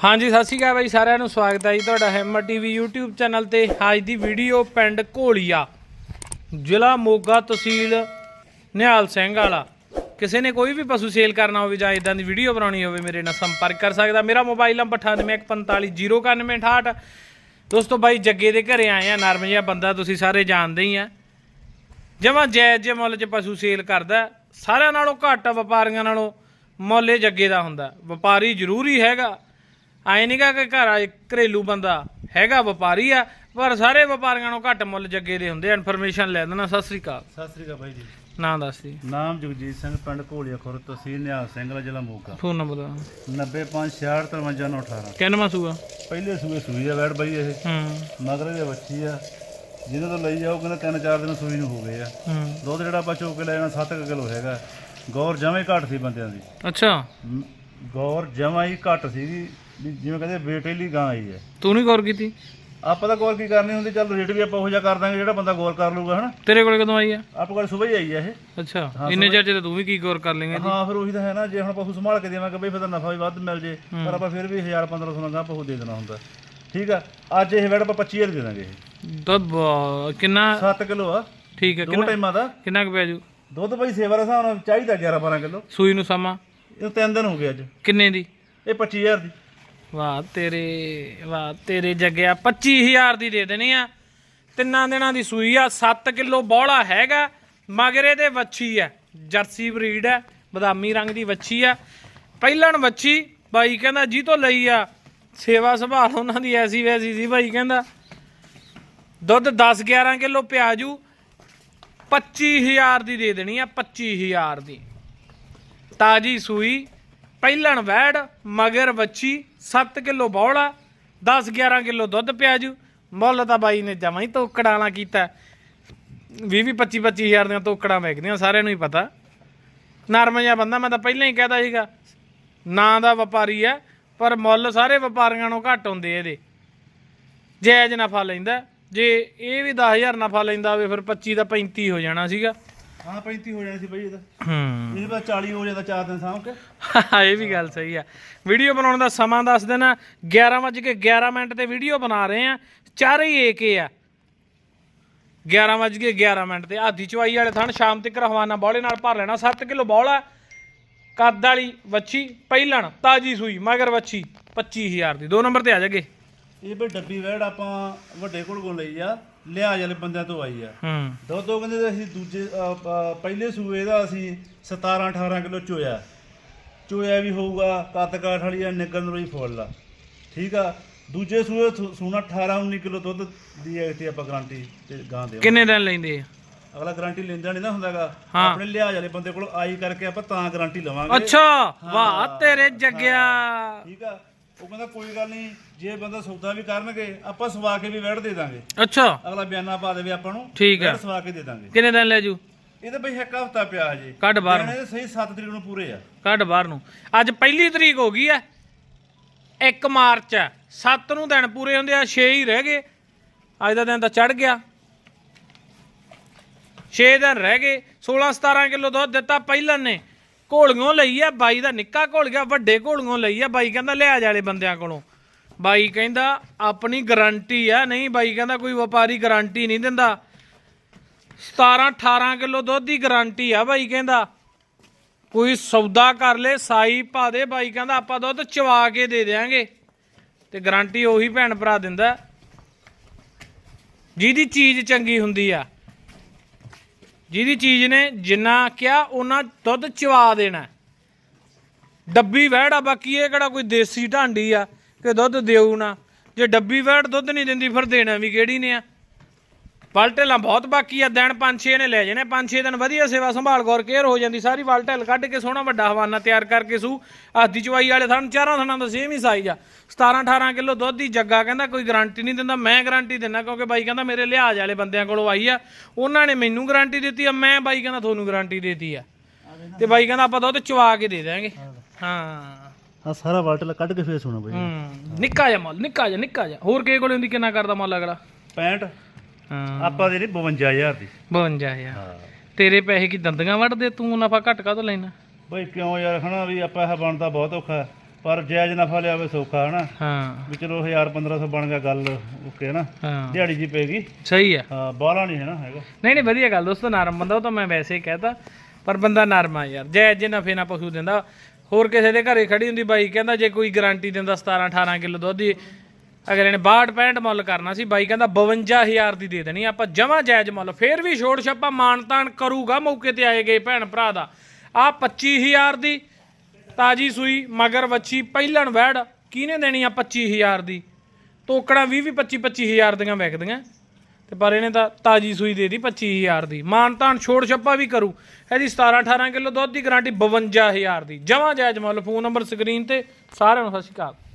ਹਾਂਜੀ, ਸਤਿ ਸ਼੍ਰੀ ਅਕਾਲ ਬਾਈ, ਸਾਰਿਆਂ ਨੂੰ ਸਵਾਗਤ ਹੈ ਜੀ ਤੁਹਾਡਾ ਹੈਮਰ ਟੀਵੀ YouTube ਚੈਨਲ ਤੇ। ਅੱਜ ਦੀ ਵੀਡੀਓ ਪਿੰਡ ਘੋਲੀਆ, ਜ਼ਿਲ੍ਹਾ ਮੋਗਾ ਤਹਿਸੀਲ ਨਿਹਾਲ ਸਿੰਘ ਵਾਲਾ। ਕਿਸੇ ਨੇ ਕੋਈ ਵੀ ਪਸ਼ੂ ਸੇਲ ਕਰਨਾ ਹੋਵੇ ਜਾਂ ਇਦਾਂ ਦੀ ਵੀਡੀਓ ਬਣਾਉਣੀ ਹੋਵੇ, ਮੇਰੇ ਨਾਲ ਸੰਪਰਕ ਕਰ ਸਕਦਾ। ਮੇਰਾ ਮੋਬਾਈਲ ਨੰਬਰ 9814509168 ਦੋਸਤੋ ਬਾਈ, ਜੱਗੇ ਦੇ ਘਰੇ ਆਏ ਆ, ਨਰਮ ਜਿਹਾ ਬੰਦਾ, ਤੁਸੀਂ ਸਾਰੇ ਜਾਣਦੇ ਹੀ ਆ। ਜਮਾਂ ਜਾਇਜ਼ ਜੇ ਮੁੱਲ 'ਚ ਪਸ਼ੂ ਸੇਲ ਕਰਦਾ, ਸਾਰਿਆਂ ਨਾਲੋਂ ਘੱਟ ਵਪਾਰੀਆਂ ਨਾਲੋਂ ਮੁੱਲ ਜੱਗੇ ਦਾ ਹੁੰਦਾ। ਵਪਾਰੀ ਜ਼ਰੂਰੀ ਹੈਗਾ। ਐ ਨਹੀਂਗਾ ਕਿ ਘਰ ਆ ਘਰੇਲੂ ਬੰਦਾ ਹੈਗਾ ਵਪਾਰੀ ਆ ਪਰ ਸਾਰੇ ਵਪਾਰੀਆਂ ਨਾਲੋਂ ਘੱਟ ਮੁੱਲ ਜੱਗੇ ਦੇ ਹੁੰਦੇ ਇਨਫੋਰਮੇਸ਼ਨ ਲੈ ਦੇਣਾ ਸਤਿ ਸ੍ਰੀ ਅਕਾਲ। ਸਤਿ ਸ੍ਰੀ ਅਕਾਲ ਬਾਈ ਜੀ। ਨਾਂ ਦੱਸ ਦੀ ਨਾਮ ਜਗਜੀਤ ਸਿੰਘ ਪਿੰਡ ਘੋਲੀਆ ਖੁਰ ਤਹਿਸੀਲ ਨਿਹਾਲ ਸਿੰਘ ਜ਼ਿਲ੍ਹਾ ਮੋਗਾ। ਫੋਨ ਨੰਬਰ 9566535918 ਕਿੰਨਵਾਂ ਸੂਆ? ਪਹਿਲੇ ਸੂਏ ਸੂਈ ਆ ਬੈੜ ਬਾਈ ਇਹ। ਹੂੰ। ਮਗਰ ਦੇ ਬੱਚੀ ਆ। ਜਿਹਦੇ ਤੋਂ ਲਈ ਜਾਓ ਕਹਿੰਦਾ ਤਿੰਨ ਚਾਰ ਦਿਨ ਸੂਈ ਨੂੰ ਹੋ ਗਏ ਆ। ਹੂੰ। ਦੁੱਧ ਜਿਹੜਾ ਆਪਾਂ ਚੋਕ ਕੇ ਲੈ ਜਾਣਾ 7 ਕਿਲੋ ਹੈਗਾ। ਗੌਰ ਜਮਾਂ ਘੱਟ ਸੀ ਬੰਦਿਆਂ ਦੀ। ਅੱਛਾ। ਗੌਰ ਜਮਾਂ ਹੀ ਘੱਟ ਸੀਗੀ। ਵੀ ਜਿਵੇਂ ਕਹਿੰਦੇ ਬੇਟੇ ਲਈ ਗਾਂ ਆਈ ਹੈ। ਤੂੰ ਨਹੀਂ ਗੌਰ ਕੀਤੀ? ਆਪਾਂ ਤਾਂ ਗੌਰ ਕੀ ਕਰਨੀ ਹੁੰਦੀ ਚੱਲ ਰੇਟ ਵੀ ਆਪਾਂ ਉਹ ਜਿਹਾ ਕਰ ਦਾਂਗੇ ਜਿਹੜਾ ਬੰਦਾ ਗੌਰ ਕਰ ਲੂਗਾ ਹਨਾ? ਤੇਰੇ ਕੋਲ ਕਦੋਂ ਆਈ ਆ ਆਪਾਂ ਕੋਲ ਸਵੇਰ ਹੀ ਆਈ ਆ ਇਹ। ਅੱਛਾ ਇੰਨੇ ਚਿਰ 'ਚ ਤਾਂ ਤੂੰ ਵੀ ਕੀ ਗੌਰ ਕਰ ਲੇਂਗਾ ਹਾਂ ਫਿਰ ਉਹੀ ਤਾਂ ਹੈ ਨਾ ਜੇ ਹੁਣ ਪਸ਼ੂ ਸੰਭਾਲ ਕੇ ਦੇਵਾਂਗੇ ਬਈ ਫਿਰ ਤਾਂ ਨਫਾ ਵੀ ਵੱਧ ਮਿਲ ਜੇ। ਪਰ ਆਪਾਂ ਫਿਰ ਵੀ 1000 1500 ਨਾਲ ਗਾਂ ਪਸ਼ੂ ਦੇ ਦੇਣਾ ਹੁੰਦਾ। ਠੀਕ ਆ ਅੱਜ ਇਹ ਵੜ ਆਪਾਂ 25000 ਦੇ ਦਾਂਗੇ ਇਹ। ਕਿੰਨਾ? 7 ਕਿਲੋ ਆ। ਠੀਕ ਹੈ ਦੋ ਕਿੰਨਾ ਟਾਈਮਾਂ ਦਾ। ਕਿੰਨਾ ਕੁ ਪਿਆ ਜੂ? ਦੁੱਧ ਬਈ ਸੇਵਾ ਦਾ ਹਿਸਾਬ ਨਾਲ ਚਾਹੀਦਾ 11 12 ਕਿਲੋ। ਸੂਈ ਨੂੰ ਸਮਾਂ? ਇਹ ਤਿੰਨ ਦਿਨ ਹੋ ਗਏ ਅੱਜ। ਕਿੰਨੇ ਦੀ? ਇਹ 25000 ਦੀ। ਵਾਹ, ਤੇਰੇ ਵਾਹ, ਤੇਰੇ ਜੱਗਿਆ 25000 ਦੀ ਦੇ ਦੇਣੀ ਆ। ਤਿੰਨਾਂ ਦਿਨਾਂ ਦੀ ਸੂਈ ਆ 7 ਕਿਲੋ ਬੋਲਾ ਹੈਗਾ, ਮਗਰੇ ਦੇ ਵੱਛੀ ਆ। ਜਰਸੀ ਬਰੀਡ ਆ, ਬਦਾਮੀ ਰੰਗ ਦੀ ਵੱਛੀ ਆ। ਪਹਿਲਣ ਵੱਛੀ, ਬਾਈ ਕਹਿੰਦਾ, ਜੀ ਤੋਂ ਲਈ ਆ। ਸੇਵਾ ਸੰਭਾਲ ਉਹਨਾਂ ਦੀ ਐਸੀ ਵੈਸੀ ਸੀ, ਬਾਈ ਕਹਿੰਦਾ। ਦੁੱਧ 10 11 ਕਿਲੋ ਪਿਆਜੂ 25000 ਦੀ ਦੇ ਦੇਣੀ ਆ 25000 ਦੀ। ਤਾਜੀ ਸੂਈ ਪਹਿਲਣ ਵੈੜ, ਮਗਰ ਵੱਛੀ 7 ਕਿਲੋ ਬੌਲਾ 10 11 ਕਿਲੋ ਦੁੱਧ ਪਿਆਜੂ। ਮੁੱਲ ਤਾਂ ਬਾਈ ਨੇ ਜਮਾਂ ਹੀ ਤੋਕੜਾਂ ਵਾਲਾ ਕੀਤਾ। 20 20 25 25000 ਦੀਆਂ ਤੋਕੜਾਂ ਵਿਕਦੀਆਂ, ਸਾਰਿਆਂ ਨੂੰ ਹੀ ਪਤਾ। ਨਰਮ ਜਿਹਾ ਬੰਦਾ, ਮੈਂ ਤਾਂ ਪਹਿਲਾਂ ਹੀ ਕਹਿਦਾ ਸੀਗਾ। ਨਾਂ ਦਾ ਵਪਾਰੀ ਹੈ, ਪਰ ਮੁੱਲ ਸਾਰੇ ਵਪਾਰੀਆਂ ਨੂੰ ਘੱਟ ਹੁੰਦੇ ਇਹਦੇ। ਜਾਇਜ਼ ਨਫਾ ਲੈਂਦਾ। ਜੇ ਇਹ ਵੀ 10000 ਨਫਾ ਲੈਂਦਾ ਹੋਵੇ, ਫਿਰ 25 ਦਾ 35 ਹੋ ਜਾਣਾ ਸੀਗਾ। ਹਾਂ 35 ਹੋ ਜਾਣੀ ਸੀ ਬਈ ਇਹਦਾ ਹੂੰ। ਇਹਦੇ ਬਾਅਦ 40 ਹੋ ਜਾਂਦਾ 4 ਦਿਨ ਸਾਂਭ ਕੇ। ਇਹ ਵੀ ਗੱਲ ਸਹੀ ਆ। ਵੀਡੀਓ ਬਣਾਉਣ ਦਾ ਸਮਾਂ ਦੱਸ ਦੇਣਾ। 11:11 ਮਿੰਟ ਤੇ ਵੀਡੀਓ ਬਣਾ ਰਹੇ ਆ। ਚਾਰੇ ਹੀ ਏਕ ਆ। 11:11 ਮਿੰਟ ਤੇ। ਆਧੀ ਚਵਾਈ ਵਾਲੇ ਥਣ ਸ਼ਾਮ ਤੱਕ ਰਵਾਨਾ ਬੌਲੇ ਨਾਲ ਭਰ ਲੈਣਾ। 7 ਕਿਲੋ ਬੌਲਾ ਕੱਦ ਵਾਲੀ ਵੱਛੀ ਪਹਿਲਣ ਤਾਜੀ ਸੂਈ ਮਗਰ ਵੱਛੀ 25000 ਦੀ। ਦੋ ਨੰਬਰ ਤੇ ਆ ਜਾਗੇ। ਇਹ ਬਈ ਡੱਬੀ ਵੈੜ ਆਪਾਂ ਵੱਡੇ ਕੋਲ ਕੋਲ ਲਈ ਆ। ਲਿਹਾਜ਼ ਵਾਲੇ ਬੰਦਿਆਂ ਤੋਂ ਆਈ ਆ। ਹੂੰ। ਦੋ ਦੋ ਕਹਿੰਦੇ ਅਸੀਂ ਦੂਜੇ ਅ, ਪ- ਪਹਿਲੇ ਸੂਏ ਦਾ ਅਸੀਂ 17 18 ਕਿਲੋ ਚੋਇਆ। ਚੋਇਆ ਵੀ ਹੋਊਗਾ ਕੱਦ ਕਾਠ ਵਾਲੀ ਆ ਨਿਕਲ ਨੂੰ ਹੀ ਫੁੱਲ ਆ। ਠੀਕ ਆ? ਦੂਜੇ ਸੂਏ ਸੂਣਾ 18 19 ਕਿਲੋ ਦੁੱਧ ਦੀ ਹੈ ਤੇ ਆਪਾਂ ਗਾਰੰਟੀ ਤੇ ਗਾਂ ਦੇ ਕਿੰਨੇ ਦਿਨ ਲੈਂਦੇ ਆ? ਅਗਲਾ ਗਾਰੰਟੀ ਲੈਂਦਾ ਨਹੀਂ ਨਾ ਹੁੰਦਾਗਾ। ਹਾਂ। ਆਪਣੇ ਲਿਹਾਜ਼ ਵਾਲੇ ਬੰਦੇ ਕੋਲ ਆਈ ਕਰਕੇ ਆਪਾਂ ਤਾਂ ਗਾਰੰਟੀ ਲਵਾਂਗੇ। ਅੱਛਾ। ਵਾਹ ਤੇਰੇ ਜੱਗਿਆ। ਠੀਕ ਆ? ਉਹ ਕਹਿੰਦਾ ਕੋਈ ਗੱਲ ਨਹੀਂ ਜੇ ਬੰਦਾ ਸੌਦਾ ਵੀ ਕਰਨਗੇ ਆਪਾਂ ਸਵਾ ਕੇ ਵੀ ਵੈੜ ਦੇ ਦਾਂਗੇ। ਅੱਛਾ। ਅਗਲਾ ਬਿਆਨਾ ਪਾ ਦੇਵੇ ਆਪਾਂ ਨੂੰ ਠੀਕ ਆ। ਸਵਾ ਕੇ ਦੇ ਦਾਂਗੇ। ਕਿੰਨੇ ਦਿਨ ਲੈ ਜੂ? ਇਹਦੇ ਬਈ ਇੱਕ ਹਫਤਾ ਪਿਆ ਹਜੇ। ਕੱਢ ਬਾਹਰ ਇਹਨੇ ਸਹੀ 7 ਤਰੀਕ ਨੂੰ ਪੂਰੇ ਆ। ਕੱਢ ਬਾਹਰ ਨੂੰ। ਅੱਜ ਪਹਿਲੀ ਤਰੀਕ ਹੋ ਗਈ ਐ 1 ਮਾਰਚ ਐ 7 ਨੂੰ ਦਿਨ ਪੂਰੇ ਹੁੰਦੇ ਆ 6 ਹੀ ਰਹਿ ਗਏ। ਅੱਜ ਦਾ ਦਿਨ ਤਾਂ ਚੜ ਗਿਆ। 6 ਦਿਨ ਰਹਿ ਗਏ। 16 17 ਕਿਲੋ ਦੁੱਧ ਦਿੱਤਾ ਪਹਿਲਾਂ ਨੇ। ਘੋਲੀਆਂ ਲਈ ਆ, ਬਾਈ ਦਾ ਨਿੱਕਾ ਘੋਲੀਆ ਵੱਡੇ ਘੋਲੀਆਂ ਲਈ ਆ, ਬਾਈ ਕਹਿੰਦਾ ਲਿਆ ਜਾਲੇ ਬੰਦਿਆਂ ਕੋਲੋਂ। ਬਾਈ ਕਹਿੰਦਾ ਆਪਣੀ ਗਾਰੰਟੀ ਆ, ਨਹੀਂ ਬਾਈ ਕਹਿੰਦਾ ਕੋਈ ਵਪਾਰੀ ਗਾਰੰਟੀ ਨਹੀਂ ਦਿੰਦਾ। 17 18 ਕਿਲੋ ਦੁੱਧ ਦੀ ਗਾਰੰਟੀ ਆ ਬਾਈ ਕਹਿੰਦਾ। ਕੋਈ ਸੌਦਾ ਕਰ ਲੇ, ਸਾਈ ਪਾ ਦੇ, ਬਾਈ ਕਹਿੰਦਾ ਆਪਾਂ ਦੁੱਧ ਚਵਾ ਕੇ ਦੇ ਦੇਾਂਗੇ ਤੇ ਗਾਰੰਟੀ ਉਹੀ ਭੈਣ ਭਰਾ ਦਿੰਦਾ। ਜਿਹਦੀ ਚੀਜ਼ ਚੰਗੀ ਹੁੰਦੀ ਆ। ਜਿਹਦੀ ਚੀਜ਼ ਨੇ ਜਿੰਨਾ ਕਿਹਾ, ਉਹਨਾਂ ਦੁੱਧ ਚਵਾ ਦੇਣਾ। ਡੱਬੀ ਵਹਿੜ ਆ ਬਾਕੀ ਇਹ ਕਿਹੜਾ ਕੋਈ ਦੇਸੀ ਢਾਂਡੀ ਆ, ਕਿ ਦੁੱਧ ਦੇਊ ਨਾ। ਜੇ ਡੱਬੀ ਵਹਿੜ ਦੁੱਧ ਨਹੀਂ ਦਿੰਦੀ, ਫਿਰ ਦੇਣਾ ਵੀ ਕਿਹੜੀ ਨੇ ਆ? ਵਲਟੇਲਾਂ ਬਹੁਤ ਬਾਕੀ ਆ ਦਿਨ 5-6 ਨੇ ਲੈ ਜਾਣੇ 5-6 ਦਿਨ ਵਧੀਆ ਸੇਵਾ ਸੰਭਾਲ ਗੌਰ ਕੇਅਰ ਹੋ ਜਾਂਦੀ ਸਾਰੀ ਵਲਟੇਲ ਕੱਢ ਕੇ ਸੋਹਣਾ ਵੱਡਾ ਹਵਾਨਾ ਤਿਆਰ ਕਰਕੇ ਸੂ। ਆਦੀ ਚਵਾਈ ਵਾਲੇ ਥਣ ਚਾਰਾਂ ਥਣਾਂ ਦਾ ਸੇਮ ਹੀ ਸਾਈਜ਼ ਆ। 17-18 ਕਿਲੋ ਦੁੱਧ ਦੀ ਜੱਗਾ ਕਹਿੰਦਾ ਕੋਈ ਗਾਰੰਟੀ ਨਹੀਂ ਦਿੰਦਾ ਮੈਂ ਗਾਰੰਟੀ ਦਿੰਦਾ ਕਿਉਂਕਿ ਬਾਈ ਕਹਿੰਦਾ ਮੇਰੇ ਲਿਹਾਜ਼ ਵਾਲੇ ਬੰਦਿਆਂ ਕੋਲੋਂ ਆਈ ਆ ਉਹਨਾਂ ਨੇ ਮੈਨੂੰ ਗਾਰੰਟੀ ਦਿੱਤੀ ਆ ਮੈਂ ਬਾਈ ਕਹਿੰਦਾ ਤੁਹਾਨੂੰ ਗਾਰੰਟੀ ਦੇਤੀ ਆ। ਤੇ ਬਾਈ ਕਹਿੰਦਾ ਆਪਾਂ ਦੁੱਧ ਚਵਾ ਕੇ ਦੇ ਦਾਂਗੇ ਹਾਂ। ਆ ਸਾਰਾ ਵਾਟਰ ਕੱਢ ਕੇ ਫੇਰ ਸੁਣਾ ਬਈ। ਨਿੱਕਾ ਜਿਹਾ ਮੁੱਲ ਨਿੱਕਾ ਜਿਹਾ ਨਿੱਕਾ ਜਿਹਾ। ਹੋਰ ਕਿਹ ਕੋਲੇ ਹੁੰਦੀ ਕਿੰਨਾ ਕਰਦਾ ਮੁੱਲ ਅਗਲਾ? 65 ਹਾਂ। ਆਪਾਂ ਦੇ ਨੇ 52000 ਦੀ। 52000 ਹਾਂ। ਤੇਰੇ ਪੈਸੇ ਕੀ ਦੰਦੀਆਂ ਵੱਢਦੇ? ਤੂੰ ਨਫਾ ਘੱਟ ਕਾਹਤੋਂ ਲੈਣਾ ਬਈ ਕਿਉਂ ਯਾਰ ਹਨਾ ਵੀ ਆਪਾਂ ਇਹ ਬਣਦਾ ਬਹੁਤ ਔਖਾ। ਪਰ ਜਾਇਜ਼ ਨਫਾ ਲਿਆਵੇ ਸੌਖਾ ਹਨਾ। ਹਾਂ। ਵੀ ਚਲੋ 1000 1500 ਬਣ ਗਿਆ ਗੱਲ ਓਕੇ ਹਨਾ। ਹਾਂ। ਦਿਹਾੜੀ ਜੀ ਪੈਗੀ ਸਹੀ ਆ। ਹਾਂ ਬਾਹਲਾ ਨਹੀਂ ਹੈ ਨਾ ਹੈਗਾ। ਨਹੀਂ ਨਹੀਂ ਵਧੀਆ ਗੱਲ ਦੋਸਤੋ ਨਰਮ ਬੰਦਾ ਉਹ ਤਾਂ ਮੈਂ ਵੈਸੇ ਹੀ ਕਹਿਤਾ। ਪਰ ਬੰਦਾ ਨਰਮ ਆ ਯਾਰ। ਜੈ ਜੇ ਨਫੇ ਨਾ ਪਸ਼ੂ ਦਿੰਦਾ। ਹੋਰ ਕਿਸੇ ਦੇ ਘਰੇ ਖੜੀ ਹੁੰਦੀ ਬਾਈ ਕਹਿੰਦਾ ਜੇ ਕੋਈ ਗਾਰੰਟੀ ਦਿੰਦਾ 17 18 ਕਿਲੋ ਦੁੱਧ ਦੀ ਅਗਲੇ ਨੇ 62 65 ਮੁੱਲ ਕਰਨਾ ਸੀ, ਬਾਈ ਕਹਿੰਦਾ 52000 ਦੀ ਦੇ ਦੇਣੀ, ਆਪਾਂ ਜਮਾ ਜਾਇਜ਼ ਮੁੱਲ, ਫੇਰ ਵੀ ਛੋੜ ਛੱਪਾ ਮਾਨਤਾਨ ਕਰੂਗਾ ਮੌਕੇ ਤੇ ਆਏ ਗਏ ਭੈਣ ਭਰਾ ਦਾ। ਆ 25000 ਦੀ ਤਾਜੀ ਸੂਈ, ਮਗਰ ਵੱਛੀ, ਪਹਿਲਣ ਵੈੜ, ਕਿਹਨੇ ਦੇਣੀ ਆ 25000 ਦੀ? ਤੋਕੜਾਂ 20 20 25 25000 ਦੀਆਂ ਵਿਕਦੀਆਂ। ਤੇ ਪਰ ਇਹਨੇ ਤਾਂ ਤਾਜੀ ਸੂਈ ਦੇ ਦੀ 25000 ਦੀ। ਮਾਨਤਾਨ ਛੋੜ ਛੱਪਾ ਵੀ ਕਰੂ। ਇਹਦੀ 17 18 ਕਿਲੋ ਦੁੱਧ ਦੀ ਗਾਰੰਟੀ 52000 ਦੀ। ਜਮਾ ਜਾਇਜ਼ ਮੁੱਲ, ਫੋਨ ਨੰਬਰ ਸਕਰੀਨ ਤੇ ਸਾਰਿਆਂ ਨੂੰ ਸਤਿ ਸ਼੍ਰੀ ਅਕਾਲ।